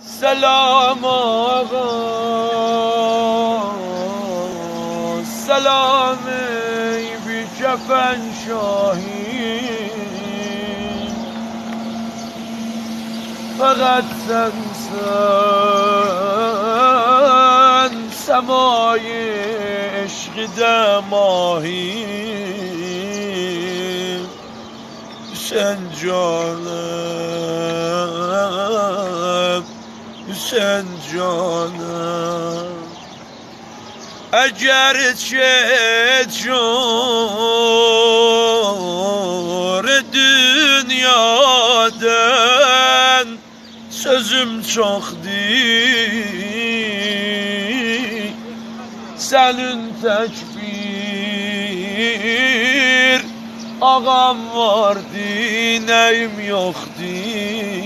Selam ağa Selam ey bir kefen şahin. Fakat sensen Semayı eşkide mahim Sen canım Sen canım. Eğer çeçor dünyadan Sözüm çok değil. Senin tek bir Ağam var dineyim yok değil